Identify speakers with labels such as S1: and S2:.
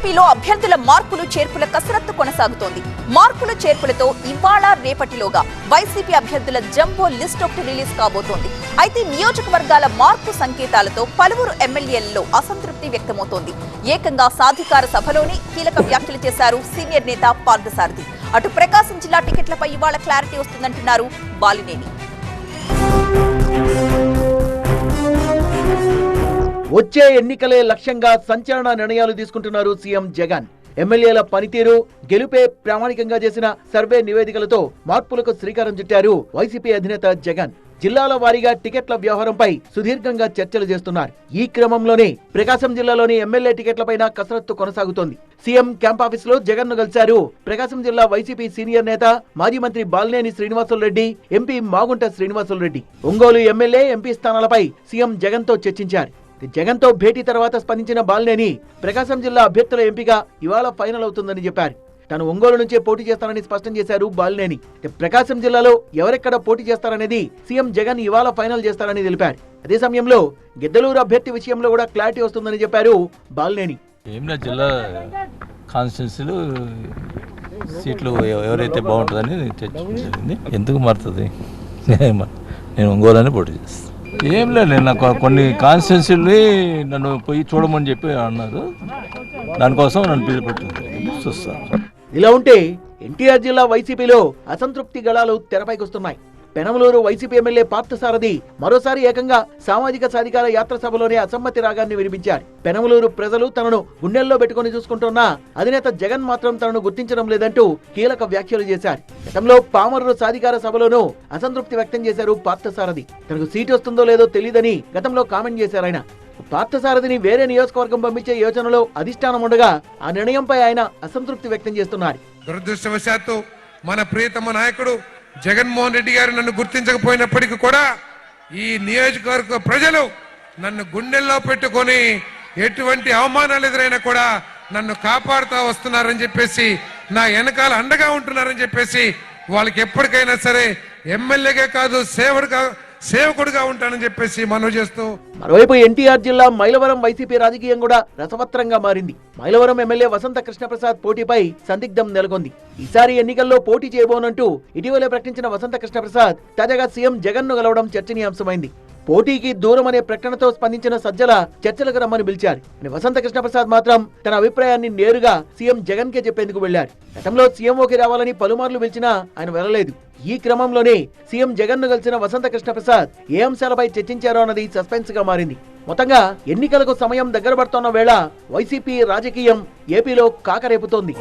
S1: టీడీపీలో అభ్యర్థుల మార్పులు చేర్పుల కసరత్తు కొనసాగుతోంది. మార్పులు చేర్పులతో ఇవాళ రేపటిలోగా వైసీపీ అభ్యర్థుల జంబో లిస్ట్ ఒకటి రిలీజ్ కాబోతోంది. అయితే నియోజకవర్గాల మార్పు సంకేతాలతో పలువురు ఎమ్మెల్యేలలో అసంతృప్తి వ్యక్తమవుతోంది. ఏకంగా సాధికార సభలోనే కీలక వ్యాఖ్యలు చేశారు సీనియర్ నేత పార్థసారథి. అటు ప్రకాశం జిల్లా టికెట్లపై ఇవాళ క్లారిటీ వస్తుందంటున్నారు బాలినేని.
S2: వచ్చే ఎన్నికలే లక్ష్యంగా సంచలన నిర్ణయాలు తీసుకుంటున్నారు సీఎం జగన్. ఎమ్మెల్యేల పనితీరు గెలుపే ప్రామాణికంగా చేసిన సర్వే నివేదికలతో మార్పులకు శ్రీకారం చుట్టారు వైసీపీ అధినేత జగన్. జిల్లాల వారీగా టికెట్ల వ్యవహారంపై సుదీర్ఘంగా చర్చలు చేస్తున్నారు. ఈ క్రమంలోనే ప్రకాశం జిల్లాలోని ఎమ్మెల్యే టికెట్లపైన కసరత్తు కొనసాగుతోంది. సీఎం క్యాంప్ ఆఫీస్లో జగన్ను కలిశారు ప్రకాశం జిల్లా వైసీపీ సీనియర్ నేత మాజీ మంత్రి Balineni Srinivasula Reddy MP Magunta Srinivasula Reddy Ongole MLA MP స్థానాలపై CM జగన్తో చర్చించారు. జగన్తో భేటీ తర్వాత స్పందించిన బాలినేని ప్రకాశం జిల్లా అభ్యర్థుల ఎంపిక ఇవాళ ఫైనల్ అవుతుందని చెప్పారు. తాను ఒంగోలు నుంచే పోటీ చేస్తానని స్పష్టం చేశారు బాలినేని. ప్రకాశం జిల్లాలో ఎవరెక్కడ పోటీ చేస్తారనేది సీఎం జగన్ ఇవాళ ఫైనల్ చేస్తారని తెలిపారు. అదే సమయంలో గిద్దలూరు అభ్యర్థి విషయంలో కూడా క్లారిటీ వస్తుందని చెప్పారు బాలినేని.
S3: జిల్లా కాన్స్టిట్యున్సీలు సీట్లు ఎవరైతే బాగుంటుందని ఎందుకు మారుతుంది? నేను- నేను ఒంగోలని పోటీ చేస్తాను ఏం లేదు నాకు కొన్ని కాన్స్టిట్యున్సీలు నన్ను పోయి చూడమని చెప్పి అన్నారు. దానికోసం నన్ను పిలుపెట్టింది చూస్తాను
S2: ఇలా ఉంటే ఎన్టీఆర్ జిల్లా వైసీపీలో అసంతృప్తి గళాలు తెరపైకి వస్తున్నాయి. పెనమలూరు వైసీపీ ఎమ్మెల్యే పార్థసారథి మరోసారి ఏకంగా సామాజిక సాధికార యాత్ర సభలోనే అసమ్మతి రాగాన్ని వినిపించారు. పెనమలూరు ప్రజలు తనను గుండెల్లో పెట్టుకుని చూసుకుంటున్నా అధినేత జగన్ మాత్రం తనను గుర్తించడం లేదంటూ కీలక వ్యాఖ్యలు చేశారు. గతంలో పామరుడు సాధికార సభలోనూ అసంతృప్తి వ్యక్తం చేశారు పార్థసారథి. తనకు సీటు వస్తుందో లేదో తెలియదని గతంలో కామెంట్ చేశారు ఆయన. పార్థసారథిని వేరే నియోజకవర్గం పంపించే యోచనలో అధిష్టానం ఉండగా ఆ నిర్ణయంపై ఆయన అసంతృప్తి వ్యక్తం చేస్తున్నారు.
S4: దురదృష్టవశాత్తు మన ప్రియతమ నాయకుడు జగన్మోహన్ రెడ్డి గారు నన్ను గుర్తించకపోయినప్పటికీ కూడా ఈ నియోజకవర్గ ప్రజలు నన్ను గుండెల్లో పెట్టుకొని ఎటువంటి అవమానాలు ఎదురైనా కూడా నన్ను కాపాడుతూ వస్తున్నారని చెప్పేసి నా వెనకాల అండగా ఉంటున్నారని చెప్పేసి వాళ్ళకి ఎప్పటికైనా సరే ఎమ్మెల్యేగా కాదు సేవడుగా సేవకుడిగా ఉంటానని చెప్పేసి మనవి చేస్తూ
S2: మరోవైపు ఎన్టీఆర్ జిల్లా మైలవరం వైసీపీ రాజకీయం కూడా రసవత్రంగా మారింది. మైలవరం ఎమ్మెల్యే వసంత కృష్ణప్రసాద్ పోటీపై సందిగ్ధం నెలకొంది. ఈసారి ఎన్నికల్లో పోటీ చేయబోనంటూ ఇటీవలే ప్రకటించిన వసంత కృష్ణప్రసాద్ తాజాగా సీఎం జగన్ను కలవడం చర్చనీయాంశమైంది. పోటీకి దూరం అనే ప్రకటనతో స్పందించిన సజ్జల చర్చలకు రమ్మని పిలిచారు. కానీ వసంత కృష్ణప్రసాద్ మాత్రం తన అభిప్రాయాన్ని నేరుగా సీఎం జగన్ కే చెప్పేందుకు వెళ్ళారు గతంలో సీఎంఓకి రావాలని పలుమార్లు పిలిచినా ఆయన వెళ్ళలేదు. ఈ క్రమంలోనే సీఎం జగన్ను కలిసిన వసంత కృష్ణప్రసాద్ ఏ అంశాలపై చర్చించారో అన్నది సస్పెన్స్గా మారింది. మొత్తంగా ఎన్నికలకు సమయం దగ్గర పడుతున్న వేళ వైసీపీ రాజకీయం ఏపీలో కాకరేపుతోంది.